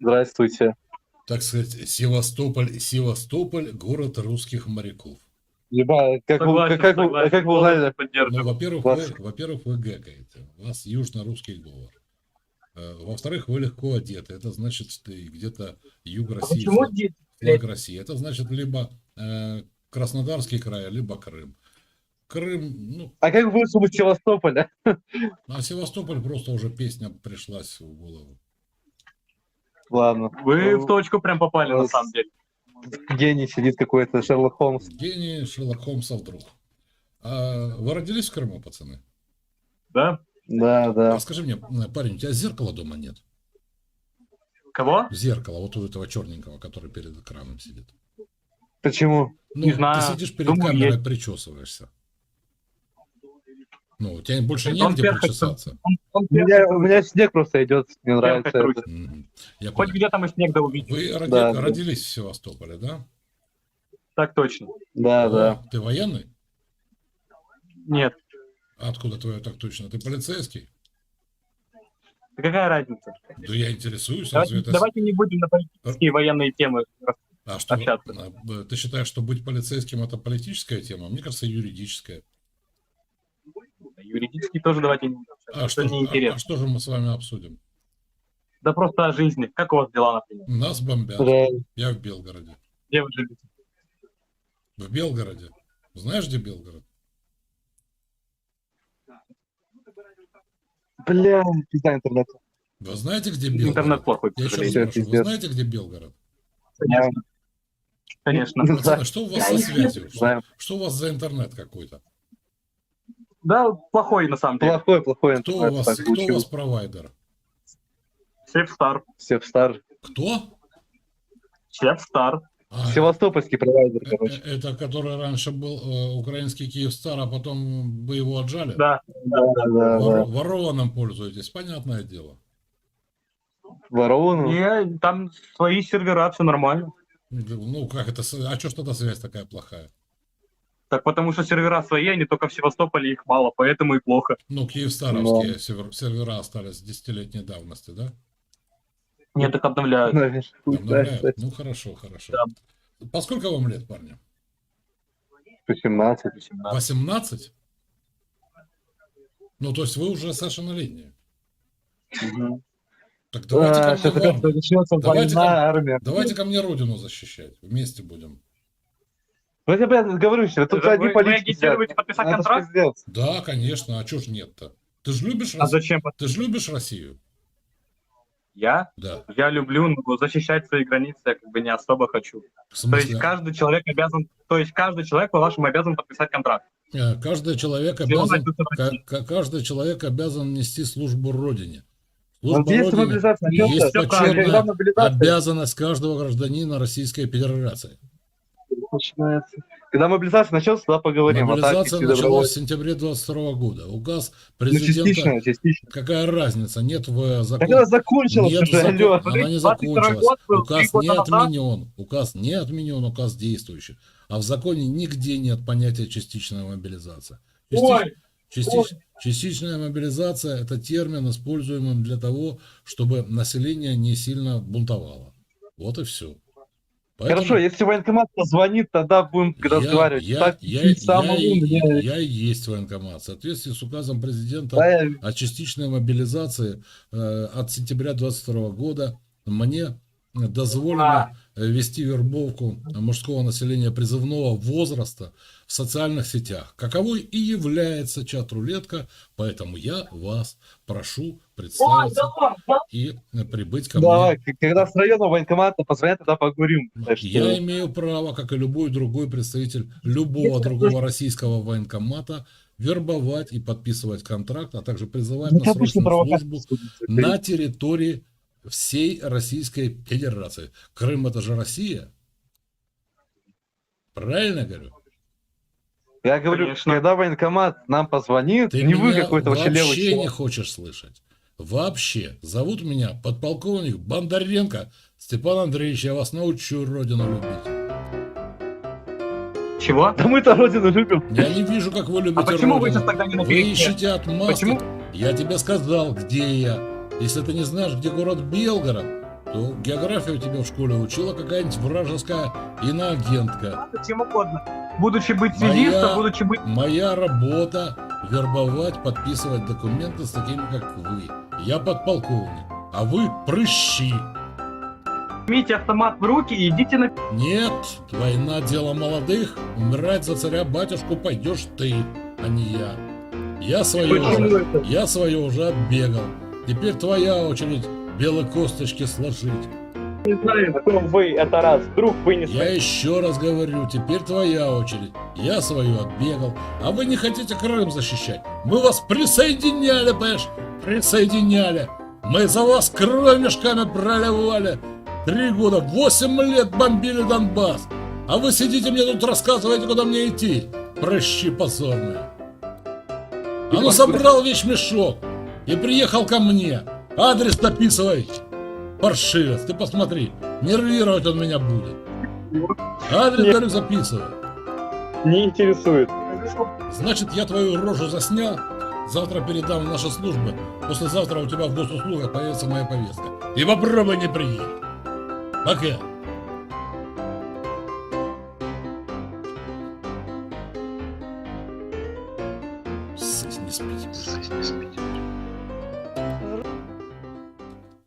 Здравствуйте. Так сказать, Севастополь, Севастополь, город русских моряков. Либо, как, вы, Согласен, как, вы- согласен, как вы узнали, Ну, во-первых, вы, во-первых, вы гэкаете. У вас южно-русский говор. Э, Во-вторых, вы легко одеты. Это значит, что и где-то юг А России, почему флаг, здесь, флаг России. Это значит либо э, Краснодарский край, либо Крым. Крым, ну, а как вы из Севастополя? а Севастополь просто уже песня пришлась в голову. Ладно. Вы Ну, в точку прям попали, на самом деле. Гений сидит какой-то, Шерлок Холмс. Гений Шерлок Холмса вдруг. А вы родились в Крыму, пацаны? Да? Да, да. А скажи мне, парень, у тебя зеркала дома нет? Кого? Зеркало, вот у этого черненького, который перед экраном сидит. Почему? Ну, Не знаю. ты сидишь перед Думаю, камерой, есть. причесываешься. Ну, у тебя больше негде причесаться. Он, он У меня, у меня снег просто идет, мне нравится это. Я Хоть понял. где там и снег да увидеть. Вы роди- Да, да. родились в Севастополе, да? Так точно. Да, О, да. Ты военный? Нет. А Откуда твое так точно? Ты полицейский? Да какая разница? Да я интересуюсь. разве Давайте, это давайте не будем на политические военные темы. А что, общаться. а, ты считаешь, что быть полицейским это политическая тема? Мне кажется, юридическая. Юридически тоже давайте не А Это что, же- а- неинтересно. а что же мы с вами обсудим? Да просто о жизни. Как у вас дела, например? Нас бомбят. Реально. Я в Белгороде. Где вы живете? В Белгороде. Знаешь, где Белгород? Бля, пизда интернет. Вы знаете, где Белгород? Интернет плохой, Я еще спрошу, вы знаете, где Белгород? Конечно. Конечно. Да. Пацаны, что у вас со связью? Что, что у вас за интернет какой-то? Да, плохой на самом деле. Плохой, плохой Кто у интернет. вас, так кто у вас провайдер? Севстар. Севстар. Кто? Севстар. А, Севастопольский провайдер, э- короче. э- это который раньше был э, украинский Киевстар, а потом вы его отжали? Да. Да, да, Вор- да. Ворованным пользуетесь, понятное дело. Ворону. Не, там свои сервера, все нормально. Ну, как это, а что ж тогда связь такая плохая? Так потому что сервера свои, они только в Севастополе их мало, поэтому и плохо. Ну, киевстаровские сервер- сервера остались десятилетней давности, да? Нет, так обновляют. Обновляют? Ну, хорошо, хорошо. Да. По сколько вам лет, парни? 18. 18? Ну, то есть вы уже совершеннолетние. Мгм. Так давайте, А, ко мне война, ко- давайте ко мне родину защищать. Вместе будем. Ну, я тебе говорю, что тут Вы- одни вы политики агитируете сидят. подписать Это ж контракт? пиздец. Да, конечно. А что ж нет-то? Ты же любишь А Россию? зачем? Ты же любишь Россию? Я? Да. Я люблю, но защищать свои границы я как бы не особо хочу. В То есть каждый человек обязан, то есть каждый человек по-вашему обязан подписать контракт. э, каждый человек Если он обязан, родился в России. ка- ка- каждый человек обязан нести службу Родине. Вот Служба если Родине мобилизация есть начнется, почетная мобилизация обязанность каждого гражданина Российской Федерации. Начинается. Когда мобилизация начнется, тогда поговорим. А так, Мобилизация началась в добровольцы. сентябре 22 года. Указ Ну, президента... частично, частично. Какая разница? Нет в Так законе. она закончилась Нет в уже, закон- алло. Она не 22 закончилась. год был, Указ не отменен. Указ не отменен, указ действующий. А в законе нигде нет понятия частичная мобилизация. Части- Ой, частич- Частичная мобилизация – это термин, используемый для того, чтобы население не сильно бунтовало. Вот и все. Хорошо, если военкомат позвонит, тогда будем разговаривать. Я, так, я, и я, самому я, мне- я и есть военкомат. В соответствии с указом президента Да, я- о частичной мобилизации э, от сентября 2022 года мне дозволено э, вести вербовку мужского населения призывного возраста в социальных сетях, каковой и является чат-рулетка, поэтому я вас прошу представиться и прибыть ко Давай, мне. к- когда с района военкомата позвонят, тогда поговорим. Так что- Я имею право, как и любой другой представитель любого другого российского военкомата, вербовать и подписывать контракт, а также призывать Ну, на срочную службу на территории всей Российской Федерации. Крым это же Россия. Правильно говорю? Я говорю, Конечно. когда военкомат нам позвонит, Ты не вы какой-то вообще левый вообще не хочешь слышать. Вообще. Зовут меня подполковник Бондаренко Степан Андреевич. Я вас научу родину любить. чего? Да мы-то родину любим. Я не вижу, как вы любите А почему вы родину. сейчас тогда не Вы напишете? ищете отмазки. Почему? Я тебе сказал, где я. Если ты не знаешь, где город Белгород, то географию тебе в школе учила какая-нибудь вражеская иноагентка. Чем угодно. Будучи быть связистом, будучи быть... Моя работа – вербовать, подписывать документы с такими, как вы. Я подполковник, а вы – прыщи. Возьмите автомат в руки и идите на... Нет, война – дело молодых. Умирать за царя-батюшку пойдешь ты, а не я. Я свое Почему уже, это? я свое уже отбегал. Теперь твоя очередь белые косточки сложить. Не знаю, кто вы, это раз. Вдруг вынесли. Я еще раз говорю, теперь твоя очередь. Я свою отбегал, а вы не хотите Крым защищать. Мы вас присоединяли, понимаешь? Присоединяли. Мы за вас кровь мешками проливали. Три года, восемь лет бомбили Донбасс. А вы сидите мне тут рассказываете, куда мне идти. Прыщи позорные. А ну собрал вещь мешок и приехал ко мне. Адрес написывай. Паршивец, ты посмотри, нервировать он меня будет. Адрес, Нет. говорю, записывай. Не интересует. Значит, я твою рожу заснял, завтра передам в наши службы, послезавтра у тебя в госуслугах появится моя повестка. И попробуй не приедь. Пока.